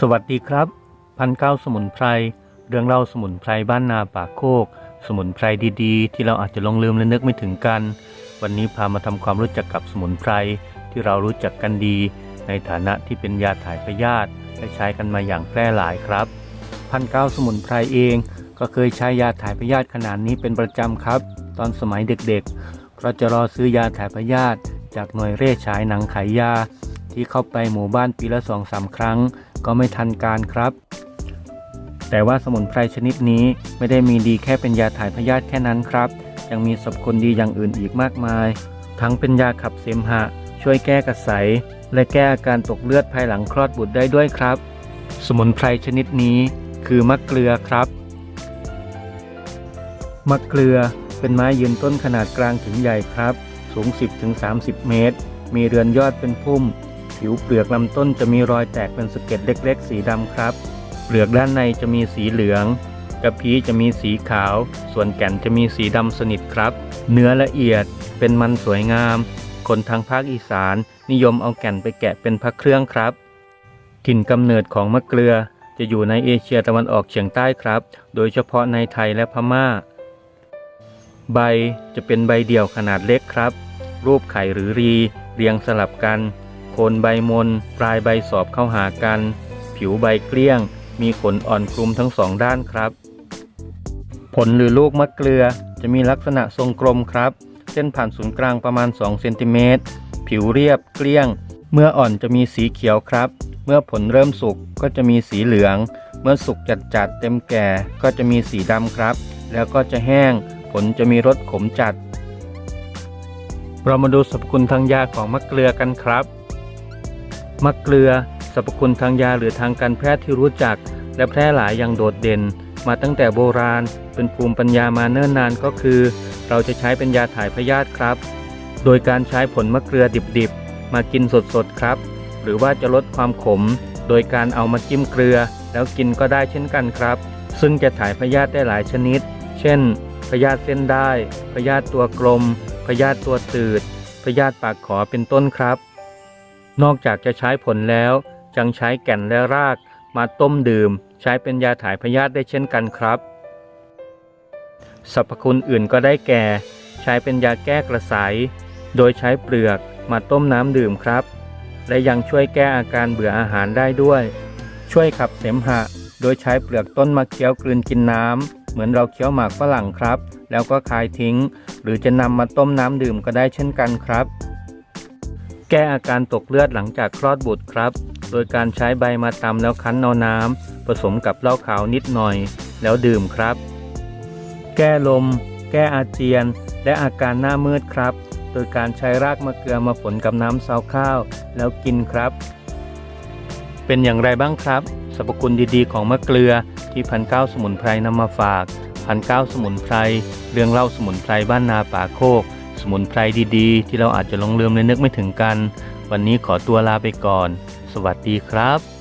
สวัสดีครับพันเก้าสมุนไพรเรื่องเล่าสมุนไพรบ้านนาป่าโคก สมุนไพรดีๆ ที่เราอาจจะลงลืมและนึกไม่ถึงกัน วันนี้พามาทำความรู้จักกับสมุนไพรที่เรารู้จักกันดี ในฐานะที่เป็นยาถ่ายพยาธิและใช้กันมาอย่างแพร่หลายครับพันเก้าสมุนไพรเอง ก็เคยใช้ยาถ่ายพยาธิขนาดนี้เป็นประจำครับ ตอนสมัยเด็กๆเพราะจะรอซื้อยาถ่ายพยาธิจากหน่วยเร่ฉายหนังขายยา ที่เข้าไปหมู่บ้านปีละสองสามครั้ง ก็ไม่ทันการครับ แต่ว่าสมุนไพรชนิดนี้ไม่ได้มีดีแค่เป็นยาถ่ายพยาธิแค่นั้นครับ ยังมีสรรพคุณดีอย่างอื่นอีกมากมาย ทั้งเป็นยาขับเสมหะ ช่วยแก้กระสายและแก้อาการตกเลือดภายหลังคลอดบุตรได้ด้วยครับ สมุนไพรชนิดนี้คือมะเกลือครับมะเกลือเป็นไม้ยืนต้นขนาดกลางถึงใหญ่ครับ สูง 10-30 เมตร มีเรือนยอดเป็นพุ่ม ผิวเปลือกลำต้นจะมีรอยแตกเป็นสะเก็ดเล็ก ๆ สีดำครับ เปลือกด้านในจะมีสีเหลืองกระพี้จะมีสีขาว ส่วนแก่นจะมีสีดำสนิทครับ เนื้อละเอียดเป็นมันสวยงาม คนทางภาคอีสานนิยมเอาแก่นไปแกะเป็นพระเครื่องครับ ถิ่นกำเนิดของมะเกลือจะอยู่ในเอเชียตะวันออกเฉียงใต้ครับ โดยเฉพาะในไทยและพม่า ใบจะเป็นใบเดี่ยวขนาดเล็กครับ รูปไข่หรือรีเรียงสลับกัน โคนใบมน ปลายใบสอบเข้าหากัน ผิวใบเกลี้ยง มีขนอ่อนคลุมทั้งสองด้านครับ ผลหรือลูกมะเกลือจะมีลักษณะทรงกลมครับ เส้นผ่านศูนย์กลางประมาณ2เซนติเมตร ผิวเรียบเกลี้ยง เมื่ออ่อนจะมีสีเขียวครับ เมื่อผลเริ่มสุกก็จะมีสีเหลือง เมื่อสุกจัดๆเต็มแก่ก็จะมีสีดำครับ แล้วก็จะแห้ง ผลจะมีรสขมจัด เรามาดูสรรพคุณทางยาของมะเกลือกันครับ มะเกลือสรรพคุณทางยาหรือทางการแพทย์ที่รู้จัก และแพร่หลายอย่างโดดเด่น มาตั้งแต่โบราณ เป็นภูมิปัญญามาเนิ่นนานก็คือ เราจะใช้เป็นยาถ่ายพยาธิครับ โดยการใช้ผลมะเกลือดิบๆ มากินสดๆครับ หรือว่าจะลดความขม โดยการเอามาจิ้มเกลือ แล้วกินก็ได้เช่นกันครับ ซึ่งจะถ่ายพยาธิได้หลายชนิด เช่นพยาธิเส้นได้พยาธิตัวกลมพยาธิตัวตืดพยาธิปากขอเป็นต้นครับ นอกจากจะใช้ผลแล้วยังใช้แก่นและรากมาต้มดื่ม ใช้เป็นยาถ่ายพยาธิได้เช่นกันครับสรรพคุณอื่นก็ได้แก่ ใช้เป็นยาแก้กระสายโดยใช้เปลือกมาต้มน้ำดื่มครับ และยังช่วยแก้อาการเบื่ออาหารได้ด้วย ช่วยขับเสมหะ โดยใช้เปลือกต้นมาเคี้ยวกลืนกินน้ำเหมือนเราเคี้ยวหมากฝรั่งครับ แล้วก็คายทิ้ง หรือจะนำมาต้มน้ำดื่มก็ได้เช่นกันครับ ก้อาการตกเลือดหลังจากคลอดบุตรครับ โดยการใช้ใบมาตำแล้วคั้นเอน้ำผสมกับเหล้าขาวนิดหน่อย แล้วดื่มครับ แก้ลม แก้อาเจียน และอาการหน้ามืดครับ โดยการใช้รากมะเกลือมาฝนกับน้ำซาวข้าว แล้วกินครับ เป็นอย่างไรบ้างครับสรรพคุณดีๆของมะเกลือที่พันเก้าสมุนไพรนำมาฝากพันเก้าสมุนไพรเรื่องเล่าสมุนไพรบ้านนาป่าโคก สมุนไพรดีๆ ที่เราอาจจะลงลืมและนึกไม่ถึงกัน วันนี้ขอตัวลาไปก่อน สวัสดีครับ